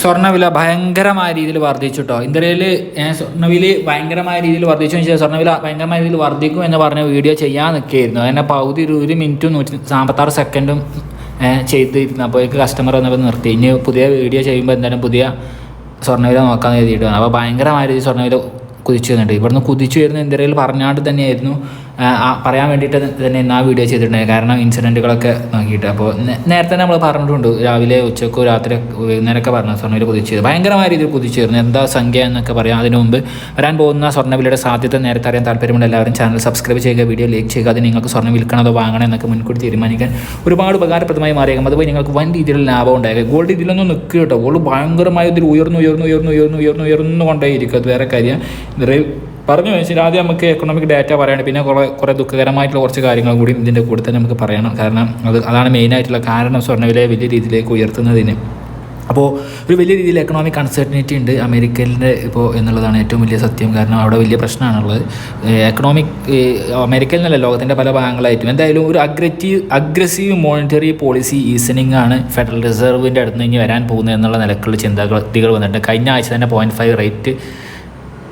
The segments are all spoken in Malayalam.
സ്വർണവില ഭയങ്കരമായ രീതിയിൽ വർദ്ധിച്ചു കേട്ടോ ഇന്ത്യയിൽ സ്വർണവില ഭയങ്കരമായ രീതിയിൽ വർദ്ധിച്ചു വെച്ചാൽ സ്വർണവില ഭയങ്കരമായ രീതിയിൽ വർദ്ധിക്കും എന്ന് പറഞ്ഞ വീഡിയോ ചെയ്യാൻ നിൽക്കുകയായിരുന്നു. അതിനെ പകുതി ഒരു മിനിറ്റും നൂറ്റി നാൽപ്പത്താറ് സെക്കൻഡും ചെയ്തിരുന്നു. അപ്പോൾ അപ്പോഴേക്ക് കസ്റ്റമർ വന്നപ്പോൾ നിർത്തി. ഇനി പുതിയ വീഡിയോ ചെയ്യുമ്പോൾ എന്തായാലും പുതിയ സ്വർണവില നോക്കാൻ എഴുതിയിട്ട് അപ്പോൾ ഭയങ്കരമായ രീതിയിൽ സ്വർണവില കുതിച്ചു വന്നിട്ട് ഇവിടുന്ന് കുതിച്ചു വരുന്ന ഇന്ത്യയിൽ പറഞ്ഞാണ്ട് തന്നെയായിരുന്നു. പറയാൻ വേണ്ടിയിട്ട് തന്നെ ഇന്ന് ആ വീഡിയോ ചെയ്തിട്ടുണ്ടായി കാരണം ഇൻസിഡന്റുകളൊക്കെ നോക്കിയിട്ട്. അപ്പോൾ നേരത്തെ നമ്മൾ പറഞ്ഞിട്ടുണ്ട്. രാവിലെ ഉച്ചക്കോ രാത്രി വൈകുന്നേരമൊക്കെ പറഞ്ഞു സ്വർണവില കുതിച്ചത്. ഭയങ്കരമായ രീതിയിൽ കുതിച്ചായിരുന്നു എന്താ സംഖ്യ എന്നൊക്കെ പറയാം. അതിനു മുമ്പ് വരാൻ പോകുന്ന സ്വർണവിലയുടെ സാധ്യത നേരത്തെ അറിയാൻ താല്പര്യമുണ്ട് എല്ലാവരും ചാനൽ സബ്സ്ക്രൈബ് ചെയ്യുക വീഡിയോ ലൈക്ക് ചെയ്യുക. അത് നിങ്ങൾക്ക് സ്വർണം വിൽക്കണതോ വാങ്ങണോ എന്നൊക്കെ മുൻകൂട്ടി തീരുമാനിക്കാൻ ഒരുപാട് ഉപകാരപ്രദമായി മാറിയേക്കും. അതുപോലെ നിങ്ങൾക്ക് വൻ രീതിയിലുള്ള ലാഭം ഉണ്ടായേക്കും. ഗോൾഡ് ഇതിലൊന്നും നിൽക്കുക കേട്ടോ. ഗോൾഡ് ഭയങ്കരമായ ഇതിൽ ഉയർന്നു ഉയർന്നു ഉയർന്നു ഉയർന്നു ഉയർന്നു ഉയർന്നു കൊണ്ടേയിരിക്കും. അത് വേറെ കാര്യം. പറഞ്ഞു വെച്ചാൽ ആദ്യം നമുക്ക് എക്കണോമിക് ഡാറ്റ പറയണം പിന്നെ കുറേ കുറേ ദുഃഖകരമായിട്ടുള്ള കുറച്ച് കാര്യങ്ങൾ കൂടി ഇതിന്റെ കൂടെ തന്നെ നമുക്ക് പറയണം. കാരണം അത് അതാണ് മെയിനായിട്ടുള്ള കാരണം സ്വർണവില വലിയ രീതിയിലേക്ക് ഉയർത്തുന്നതിന്. അപ്പോൾ ഒരു വലിയ രീതിയിൽ എക്കണോമിക് അൺസർട്ടനിറ്റി ഉണ്ട് അമേരിക്കയിലെ ഇപ്പോൾ എന്നുള്ളതാണ് ഏറ്റവും വലിയ സത്യം. കാരണം അവിടെ വലിയ പ്രശ്നമാണുള്ളത്. എക്കണോമിക് അമേരിക്കയിൽ നിന്നല്ല ലോകത്തിന്റെ പല ഭാഗങ്ങളായിട്ടും. എന്തായാലും ഒരു അഗ്രറ്റീവ് അഗ്രസീവ് മോണിറ്ററി പോളിസി ഈസനിങ് ആണ് ഫെഡറൽ റിസർവിന്റെ അടുത്ത് നിന്ന് വരാൻ പോകുന്നത് എന്നുള്ള നിലക്കുള്ള ചിന്താഗതികൾ വന്നിട്ടുണ്ട്. കഴിഞ്ഞ ആഴ്ച തന്നെ പോയിന്റ് ഫൈവ് റേറ്റ്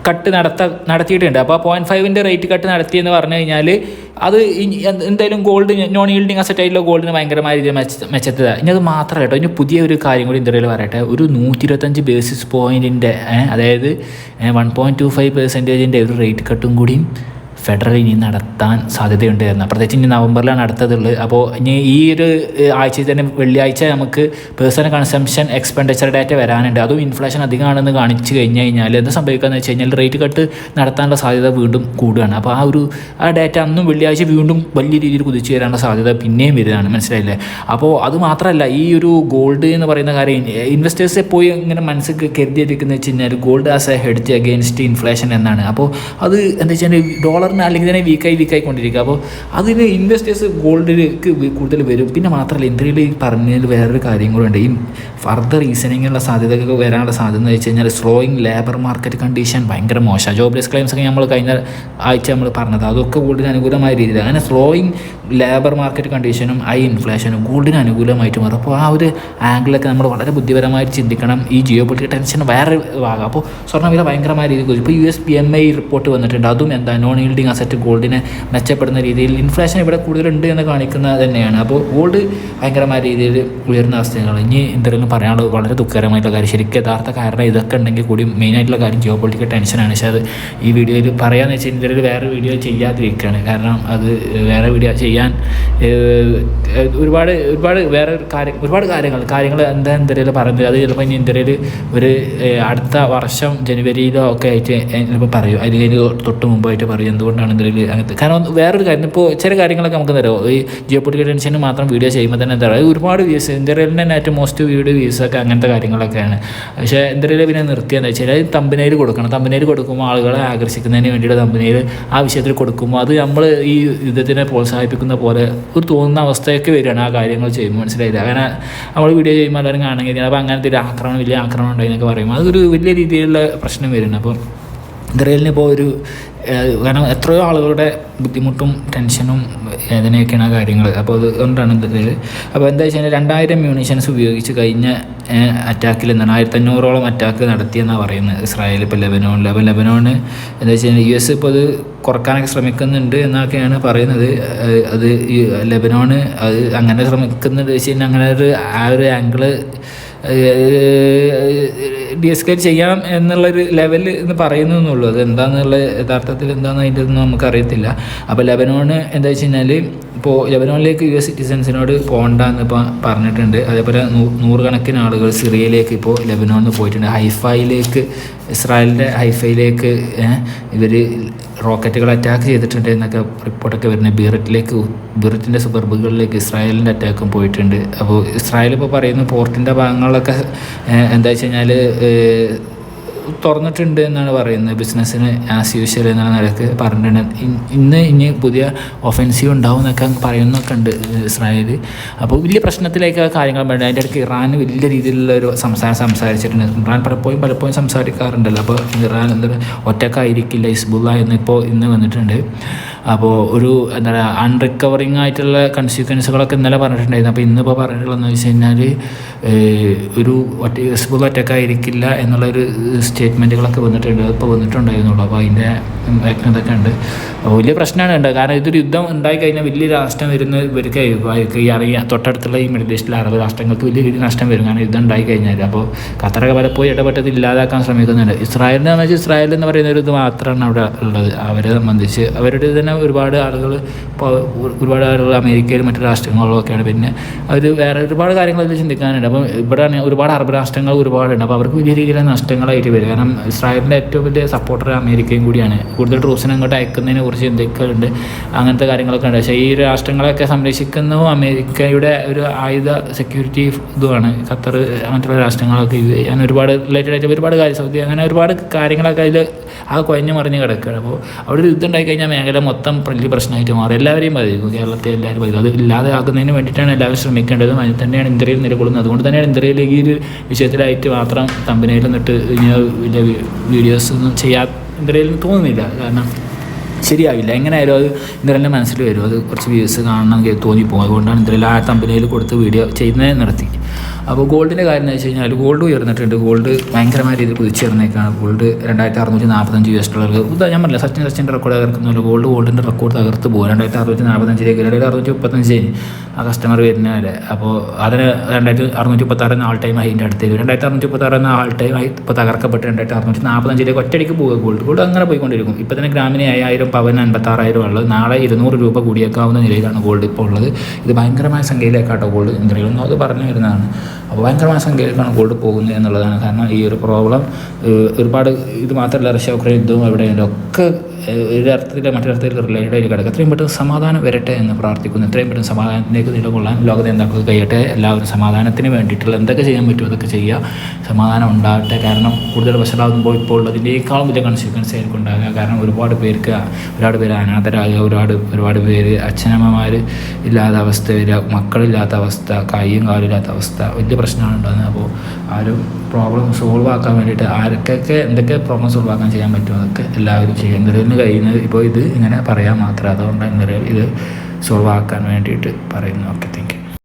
കട്ട് നടത്ത നടത്തിയിട്ടുണ്ട്. അപ്പോൾ ആ പോയിന്റ് ഫൈവിന്റെ റേറ്റ് കട്ട് നടത്തിയെന്ന് പറഞ്ഞു കഴിഞ്ഞാൽ അത് എന്തായാലും ഗോൾഡ് നോൺ ഈൽഡിങ് അസറ്റ് ആയിട്ടുള്ള ഗോൾഡിന് ഭയങ്കരമായ രീതിയിൽ മെച്ച മെച്ചത്തതാണ് ഇനി അത് മാത്രമല്ല കേട്ടോ. ഇനി പുതിയ ഒരു കാര്യം കൂടി ഇന്ത്യയിൽ പറയട്ടെ. ഒരു നൂറ്റി ഇരുപത്തഞ്ച് ബേസിസ് പോയിന്റിന്റെ അതായത് വൺ പോയിന്റ് ടു ഫൈവ് പെർസെന്റേജിന്റെ ഒരു റേറ്റ് കട്ടും കൂടിയും ഫെഡറൽ ഇനി നടത്താൻ സാധ്യതയുണ്ട് എന്ന്. പ്രത്യേകിച്ച് ഇനി നവംബറിലാണ് അടുത്തതുള്ളത്. അപ്പോൾ ഇനി ഈ ഒരു ആഴ്ചയിൽ തന്നെ വെള്ളിയാഴ്ച നമുക്ക് പേഴ്സണൽ കൺസംഷൻ എക്സ്പെൻഡിച്ചർ ഡാറ്റ വരാനുണ്ട്. അതും ഇൻഫ്ലേഷൻ അധികമാണെന്ന് കാണിച്ചു കഴിഞ്ഞ് കഴിഞ്ഞാൽ എന്ത് സംഭവിക്കുകയെന്ന് വെച്ച് കഴിഞ്ഞാൽ റേറ്റ് കട്ട് നടത്താനുള്ള സാധ്യത വീണ്ടും കൂടുകയാണ്. അപ്പോൾ ആ ഒരു ആ ഡാറ്റ അന്നും വെള്ളിയാഴ്ച വീണ്ടും വലിയ രീതിയിൽ കുതിച്ചു വരാനുള്ള സാധ്യത പിന്നെയും വരുന്നതാണ്. മനസ്സിലായില്ലേ? അപ്പോൾ അത് മാത്രമല്ല ഈ ഒരു ഗോൾഡ് എന്ന് പറയുന്ന കാര്യം ഇൻവെസ്റ്റേഴ്സ് എപ്പോഴും ഇങ്ങനെ മനസ്സിൽ കരുതിയിരിക്കുന്നത് വെച്ച് കഴിഞ്ഞാൽ gold as a hedge against inflation എന്നാണ്. അപ്പോൾ അത് എന്താ വെച്ചാൽ ഡോളറിന് അല്ലെങ്കിൽ തന്നെ വീക്കായി വീക്കായി കൊണ്ടിരിക്കുക അപ്പോൾ അതിന് ഇൻവെസ്റ്റേഴ്സ് ഗോൾഡിലേക്ക് കൂടുതൽ വരും. പിന്നെ മാത്രമല്ല ഇന്ത്യയിൽ പറഞ്ഞതിൽ വേറൊരു കാര്യം കൂടെ ഉണ്ട്. ഈ ഫർദർ റീസണിങ്ങുള്ള സാധ്യതകൾ വരാനുള്ള സാധ്യത എന്ന് വെച്ച് കഴിഞ്ഞാൽ സ്ലോയിങ് ലേബർ മാർക്കറ്റ് കണ്ടീഷൻ ഭയങ്കര മോശമാണ്. ജോബ്ലെസ് ക്ലെയിംസ് ഒക്കെ നമ്മൾ കഴിഞ്ഞ ആഴ്ച നമ്മൾ പറഞ്ഞത്. അതൊക്കെ ഗോൾഡിന് അനുകൂലമായ രീതിയിൽ അങ്ങനെ സ്ലോയിങ് ലേബർ മാർക്കറ്റ് കണ്ടീഷനും ഹൈ ഇൻഫ്ലേഷനും ഗോൾഡിന് അനുകൂലമായിട്ട്. മാറും അപ്പോൾ ആ ഒരു ആംഗിളൊക്കെ നമ്മൾ വളരെ ബുദ്ധിപരമായിട്ട് ചിന്തിക്കണം. ഈ ജിയോ പൊളിറ്റിക്കൽ ടെൻഷൻ വേറെ ഭാഗം. അപ്പോൾ സ്വർണവില ഭയങ്കരമായ രീതിയിൽ കുറിച്ച് ഇപ്പോൾ U S P M I report വന്നിട്ടുണ്ട്. അതും എന്താ നോൺ ഈൽഡിങ് അസറ്റ് ഗോൾഡിനെ മെച്ചപ്പെടുന്ന രീതിയിൽ ഇൻഫ്ലേഷൻ ഇവിടെ കൂടുതലുണ്ട് എന്ന് കാണിക്കുന്നത് തന്നെയാണ്. അപ്പോൾ ഗോൾഡ് ഭയങ്കരമായ രീതിയിൽ ഉയർന്ന അവസ്ഥകളാണ് ഇനി എന്തെങ്കിലും പറയാനുള്ളത്? വളരെ ദുഃഖകരമായിട്ടുള്ള കാര്യം. ശരിക്കും യഥാർത്ഥ കാരണം ഇതൊക്കെ ഉണ്ടെങ്കിൽ കൂടി മെയിനായിട്ടുള്ള കാര്യം ജിയോ പൊളിറ്റിക്കൽ ടെൻഷനാണ് പക്ഷേ അത് ഈ വീഡിയോയിൽ പറയാമെന്ന് വെച്ചാൽ എന്തെങ്കിലും വേറെ വീഡിയോ ചെയ്യാതിരിക്കുകയാണ്. കാരണം അത് വേറെ വീഡിയോ ചെയ്യാൻ ഏഹ്, ഒരുപാട് ഒരുപാട് വേറെ കാര്യം ഒരുപാട് കാര്യങ്ങൾ കാര്യങ്ങൾ എന്താ ഇന്ത്യയിൽ പറയുന്നത്? അത് ചിലപ്പോൾ ഇനി ഇന്ത്യയിൽ ഒരു അടുത്ത വർഷം ജനുവരിയിലോ ഒക്കെ ആയിട്ട് ചിലപ്പോൾ പറയും. അല്ലെങ്കിൽ തൊട്ട് മുമ്പായിട്ട് പറയും. എന്തുകൊണ്ടാണ് ഇന്ത്യയിൽ അങ്ങനത്തെ? കാരണം വേറൊരു കാര്യം ഇപ്പോൾ ചില കാര്യങ്ങളൊക്കെ നമുക്ക് തരാം. ഈ ജിയോ പൊളിറ്റിക്കൽ ടെൻഷന് മാത്രം വീഡിയോ ചെയ്യുമ്പോൾ തന്നെ എന്താ പറയുക ഒരുപാട് വ്യൂസ് ഇന്ത്യയിൽ തന്നെ ഏറ്റവും മോസ്റ്റ് വീഡിയോ വ്യൂസൊക്കെ അങ്ങനത്തെ കാര്യങ്ങളൊക്കെയാണ്. പക്ഷേ ഇന്ത്യയിൽ പിന്നെ നിർത്തിയെന്ന് വെച്ചാൽ തമ്പനയിൽ കൊടുക്കണം. തമ്പനയിൽ കൊടുക്കുമ്പോൾ ആളുകളെ ആകർഷിക്കുന്നതിന് വേണ്ടിയിട്ട് തമ്പനയിൽ ആ വിഷയത്തിൽ കൊടുക്കുമ്പോൾ അത് നമ്മൾ ഈ യുദ്ധത്തിനെ പ്രോത്സാഹിപ്പിക്കുന്ന പോലെ ഒരു തോന്നുന്ന അവസ്ഥയൊക്കെ വരികയാണ് ആ കാര്യങ്ങൾ ചെയ്യുമ്പോൾ. മനസ്സിലായില്ല? അങ്ങനെ നമ്മൾ വീഡിയോ ചെയ്യുമ്പോൾ എല്ലാവരും കാണുമെങ്കിൽ അപ്പോൾ അങ്ങനത്തെ ഒരു ആക്രമണം വലിയ ആക്രമണം ഉണ്ടായി എന്നൊക്കെ പറയുമ്പോൾ അതൊരു വലിയ രീതിയിലുള്ള പ്രശ്നം വരുന്നുണ്ട് അപ്പോൾ ഇസ്രയേലിന് ഇപ്പോൾ ഒരു കാരണം എത്രയോ ആളുകളുടെ ബുദ്ധിമുട്ടും ടെൻഷനും വേദനയൊക്കെയാണ് ആ കാര്യങ്ങൾ. അപ്പോൾ അതുകൊണ്ടാണ് ഇത് അപ്പോൾ എന്താ വെച്ച് കഴിഞ്ഞാൽ രണ്ടായിരം മ്യൂണിഷൻസ് ഉപയോഗിച്ച് കഴിഞ്ഞ അറ്റാക്കിൽ എന്താണ് ആയിരത്തി അഞ്ഞൂറോളം അറ്റാക്ക് നടത്തിയെന്നാണ് പറയുന്നത് ഇസ്രായേൽ ഇപ്പോൾ ലെബനോണിൽ. അപ്പോൾ ലെബനോണ് എന്താ വെച്ച് കഴിഞ്ഞാൽ യു എസ് ഇപ്പോൾ അത് കുറക്കാനൊക്കെ ശ്രമിക്കുന്നുണ്ട് എന്നൊക്കെയാണ് പറയുന്നത്. അത് ലെബനോണ് അത് അങ്ങനെ ശ്രമിക്കുന്നുണ്ട് വെച്ച് കഴിഞ്ഞാൽ അങ്ങനെ ഒരു ആ ഒരു ആംഗിൾ ഡിസ്കൈറ്റ് ചെയ്യാം എന്നുള്ളൊരു ലെവലിൽ എന്ന് പറയുന്നതെന്നുള്ളൂ അത് എന്താണെന്നുള്ള യഥാർത്ഥത്തിൽ എന്താണെന്ന് അതിന്റെ ഒന്നും നമുക്കറിയത്തില്ല. അപ്പോൾ ലെബനോണ് എന്താ വെച്ച് കഴിഞ്ഞാൽ ഇപ്പോൾ ലെബനോണിലേക്ക് യു എസ് സിറ്റിസൻസിനോട് പോകണ്ടെന്ന് ഇപ്പോൾ പറഞ്ഞിട്ടുണ്ട്. അതേപോലെ നൂറുകണക്കിന് ആളുകൾ സിറിയയിലേക്ക് ഇപ്പോൾ ലെബനോണിൽ പോയിട്ടുണ്ട്. ഹൈഫയിലേക്ക് ഇസ്രായേലിന്റെ ഹൈഫയിലേക്ക് ഇവർ റോക്കറ്റുകൾ അറ്റാക്ക് ചെയ്തിട്ടുണ്ട് എന്നൊക്കെ റിപ്പോർട്ടൊക്കെ വരുന്നത് ബീററ്റിലേക്ക് ബീററ്റിന്റെ സുബർബുകളിലേക്ക് ഇസ്രായേലിന്റെ അറ്റാക്കും പോയിട്ടുണ്ട്. അപ്പോൾ ഇസ്രായേൽ ഇപ്പോൾ പറയുന്ന പോർട്ടിന്റെ ഭാഗങ്ങളിലൊക്കെ എന്താ വെച്ച് കഴിഞ്ഞാൽ തുറന്നിട്ടുണ്ട് എന്നാണ് പറയുന്നത് ബിസിനസ്സിന് ആസ് യൂഷ്വൽ എന്നുള്ള നിലയ്ക്ക് പറഞ്ഞിട്ടുണ്ട്. ഇന്ന് ഇനി പുതിയ ഒഫൻസീവ് ഉണ്ടാവും എന്നൊക്കെ പറയുന്നൊക്കെ ഉണ്ട് ഇസ്രായേൽ അപ്പോൾ വലിയ പ്രശ്നത്തിലേക്ക് കാര്യങ്ങൾ വേണ്ട അതിന്റെ ഇടയ്ക്ക് ഇറാൻ വലിയ രീതിയിലുള്ള ഒരു സംസാരം സംസാരിച്ചിട്ടുണ്ട്. ഇറാൻ പലപ്പോഴും പലപ്പോഴും സംസാരിക്കാറുണ്ടല്ലോ. അപ്പോൾ ഇറാൻ എന്താ ഒറ്റക്കായിരിക്കില്ല ഇസ്ബുല്ല എന്നിപ്പോൾ ഇന്ന് വന്നിട്ടുണ്ട്. അപ്പോൾ ഒരു എന്താ പറയുക അൺറിക്കവറിങ് ആയിട്ടുള്ള കൺസിക്വൻസുകളൊക്കെ ഇന്നലെ പറഞ്ഞിട്ടുണ്ടായിരുന്നു. അപ്പോൾ ഇന്നിപ്പോൾ പറഞ്ഞിട്ടുള്ളതെന്ന് വെച്ച് കഴിഞ്ഞാൽ ഒരു ഒറ്റ ഹിസ്ബുൾ ഒറ്റക്കായിരിക്കില്ല എന്നുള്ളൊരു സ്റ്റേറ്റ്മെന്റുകളൊക്കെ വന്നിട്ടുണ്ട് ഇപ്പോൾ വന്നിട്ടുണ്ടായിരുന്നുള്ളൂ. അപ്പോൾ അതിന്റെ വ്യക്തതൊക്കെ ഉണ്ട് വലിയ പ്രശ്നമാണ് ഉണ്ട് കാരണം ഇതൊരു യുദ്ധം ഉണ്ടായി കഴിഞ്ഞാൽ വലിയ രാഷ്ട്രം വരുന്ന ഇവർക്ക് ഈ അറിയ തൊട്ടടുത്തുള്ള ഈ മിഡിൽ ഈസ്റ്റിലെ അറബ് രാഷ്ട്രങ്ങൾക്ക് വലിയ നഷ്ടം വരും. കാരണം യുദ്ധം ഉണ്ടായി കഴിഞ്ഞാൽ അപ്പോൾ ഖത്തറൊക്കെ പലപ്പോഴും ഇടപെട്ടത് ഇല്ലാതാക്കാൻ ശ്രമിക്കുന്നുണ്ട്. ഇസ്രായേലിനെ വെച്ചാൽ ഇസ്രായേൽ എന്ന് പറയുന്ന ഒരു ഇത് മാത്രമാണ് അവിടെ ഉള്ളത്. അവരെ സംബന്ധിച്ച് അവരുടെ തന്നെ ഒരുപാട് ആളുകൾ ഒരുപാട് ആളുകൾ അമേരിക്കയിലും മറ്റു രാഷ്ട്രങ്ങളിലൊക്കെയാണ് പിന്നെ അവർ വേറെ ഒരുപാട് കാര്യങ്ങൾ അതിൽ ചിന്തിക്കാനുണ്ട്. അപ്പം ഇവിടെ ഒരുപാട് അറബ് രാഷ്ട്രങ്ങൾ ഒരുപാടുണ്ട്. അപ്പോൾ അവർക്ക് വലിയ രീതിയിലുള്ള നഷ്ടങ്ങളായിട്ട് വരും. കാരണം ഇസ്രായേലിന്റെ ഏറ്റവും വലിയ സപ്പോർട്ടർ അമേരിക്കയും കൂടിയാണ്. കൂടുതൽ ട്രൂപ്സിനെ അങ്ങോട്ട് അയക്കുന്നതിനെ കുറിച്ച് ചിന്തിക്കലുണ്ട്. അങ്ങനത്തെ കാര്യങ്ങളൊക്കെ ഉണ്ട്. പക്ഷേ ഈ രാഷ്ട്രങ്ങളൊക്കെ സംരക്ഷിക്കുന്നതും അമേരിക്കയുടെ ഒരു ആയുധ സെക്യൂരിറ്റി ഇതുമാണ്. ഖത്തർ അങ്ങനത്തെ രാഷ്ട്രങ്ങളൊക്കെ ഇത് അങ്ങനെ ഒരുപാട് റിലേറ്റഡ് ആയിട്ട് ഒരുപാട് കാര്യം സൗദി അങ്ങനെ ഒരുപാട് കാര്യങ്ങളൊക്കെ അതിൽ ആ കൊഞ്ഞു മറിഞ്ഞ് കിടക്കുകയാണ്. അപ്പോൾ അവിടെ ഒരു യുദ്ധം കഴിഞ്ഞാൽ മേഖല മൊത്തം വലിയ പ്രശ്നമായിട്ട് മാറും. എല്ലാവരെയും ബാധിക്കും. കേരളത്തെ എല്ലാവരും ബാധിക്കും. അത് ഇല്ലാതെ ആക്കുന്നതിന് വേണ്ടിയിട്ടാണ് എല്ലാവരും ശ്രമിക്കേണ്ടത്. അതിൽ തന്നെയാണ് ഇന്ത്യയിൽ നിലകൊള്ളുന്നത്. അതുകൊണ്ട് തന്നെയാണ് ഇന്ത്യയിലേക്ക് ഈ ഒരു വിഷയത്തിലായിട്ട് മാത്രം കമ്പനിയിൽ നിന്നിട്ട് ഇങ്ങനെ വീഡിയോസ് ഒന്നും ചെയ്യാ ഇന്ത്യയിൽ തോന്നുന്നില്ല. കാരണം ശരിയാവില്ല. എങ്ങനെയായാലും അത് ഇന്ദ്രന്റെ മനസ്സിൽ വരും. അത് കുറച്ച് വ്യൂസ് കാണണം തോന്നിപ്പോകും. അതുകൊണ്ടാണ് ഇന്ദ്രയിൽ ആ തമ്പനയിൽ കൊടുത്ത് വീഡിയോ ചെയ്യുന്നത് നിർത്തി. അപ്പോൾ ഗോൾഡിന്റെ കാര്യം എന്ന് വെച്ച് കഴിഞ്ഞാൽ ഗോൾഡ് ഉയർന്നിട്ടുണ്ട്. ഗോൾഡ് ഭയങ്കരമായ രീതിയിൽ കുതിച്ചുയർന്നേക്കാണ്. ഗോൾഡ് രണ്ടായിരത്തി അറുന്നൂറ്റി നാൽപ്പത്തഞ്ച് യു എസ് ഡോളർ. ഉദാ ഞാൻ പറഞ്ഞില്ല സച്ചിൻ സച്ചിന്റെ റെക്കോർഡ് തകർക്കുന്നില്ല ഗോൾഡ് ഗോൾഡിന്റെ റെക്കോർഡ് തകർത്ത് പോകും രണ്ടായിരത്തി അറുന്നൂറ്റി നാൽപ്പത്തഞ്ചിലേക്ക് രണ്ടായിരത്തി അറുന്നൂറ്റി മുപ്പത്തഞ്ച് ആ കസ്റ്റമർ വരുന്നവരെ അപ്പോൾ അതിന് രണ്ടായിരത്തി അറുന്നൂറ്റി മുപ്പത്താറ് എന്ന ആൾ ടൈം അതിന്റെ അടുത്തേക്ക് രണ്ടായിരത്തി അറുന്നൂറ്റി മുപ്പത്താറ് എന്ന ആൾ ടൈം ആയി ഇപ്പോൾ തകർക്കപ്പെട്ട് രണ്ടായിരത്തി അറുന്നൂറ്റി നാൽപ്പത്തഞ്ചിലേക്ക് ഒറ്റയടിക്ക് പോകുക ഗോൾഡ്. ഗോൾഡ് അങ്ങനെ പോയിക്കൊണ്ടിരിക്കും. ഇപ്പോൾ തന്നെ ഗ്രാമിന് അയ്യായിരം പവൻ അൻപത്താറായിരം ഉള്ളത്. നാളെ ഇരുന്നൂറ് രൂപ കൂടിയേക്കാവുന്ന നിലയിലാണ് ഗോൾഡ് ഇപ്പോൾ ഉള്ളത്. ഇത് ഭയങ്കരമായ സംഖ്യയിലേക്കാട്ടോ ഗോൾഡ് എന്തെങ്കിലും അത് പറഞ്ഞു വരുന്നതാണ്. അപ്പോൾ ഭയങ്കരമായ സംഖ്യയിലേക്കാണ് ഗോൾഡ് പോകുന്നത് എന്നുള്ളതാണ്. കാരണം ഈ ഒരു പ്രോബ്ലം ഒരുപാട് ഇത് മാത്രമല്ല റഷ്യ ഉക്രൈൻ യുദ്ധവും എവിടെയെങ്കിലും ഒക്കെ ഏഹ്, ഒരു അർത്ഥത്തിൽ മറ്റൊരർത്ഥത്തിൽ റിലേറ്റഡ് ആയിട്ട് കിടക്കുക എത്രയും പെട്ടെന്ന് സമാധാനം വരട്ടെ എന്ന് പ്രാർത്ഥിക്കുന്നു. എത്രയും പെട്ടെന്ന് സമാധാനത്തിലേക്ക് നിലകൊള്ളാൻ ലോകത്തെ എന്താക്കുക കഴിയട്ടെ. എല്ലാവരും സമാധാനത്തിന് വേണ്ടിയിട്ടുള്ള എന്തൊക്കെ ചെയ്യാൻ പറ്റുമോ അതൊക്കെ ചെയ്യുക. സമാധാനം ഉണ്ടാകട്ടെ. കാരണം കൂടുതൽ വശലാകുമ്പോൾ ഇപ്പോൾ ഉള്ളതിന്റെക്കാളും വലിയ കോൺസിക്വൻസ് ആയിരിക്കും ഉണ്ടാകുക. കാരണം ഒരുപാട് പേർക്ക് ഒരുപാട് പേര് അനാഥരാകുക ഒരുപാട് ഒരുപാട് പേര് അച്ഛനമ്മമാർ ഇല്ലാത്ത അവസ്ഥ വരിക മക്കളില്ലാത്ത അവസ്ഥ കൈയും കാലും ഇല്ലാത്ത അവസ്ഥ വലിയ പ്രശ്നമാണ് ഉണ്ടാകുന്നത്. അപ്പോൾ ആരും പ്രോബ്ലം സോൾവ് ആക്കാൻ വേണ്ടിയിട്ട് ആർക്കൊക്കെ എന്തൊക്കെ പ്രോബ്ലം സോൾവ് ആക്കാൻ ചെയ്യാൻ പറ്റുമോ അതൊക്കെ എല്ലാവരും ചെയ്യും എന്തെങ്കിലും കഴിയുന്നത് ഇപ്പോൾ ഇത് ഇങ്ങനെ പറയാൻ മാത്രം. അതുകൊണ്ട് എന്താ പറയുക ഇത് സോൾവ് ആക്കാൻ വേണ്ടിയിട്ട് പറയുന്നു. Okay thank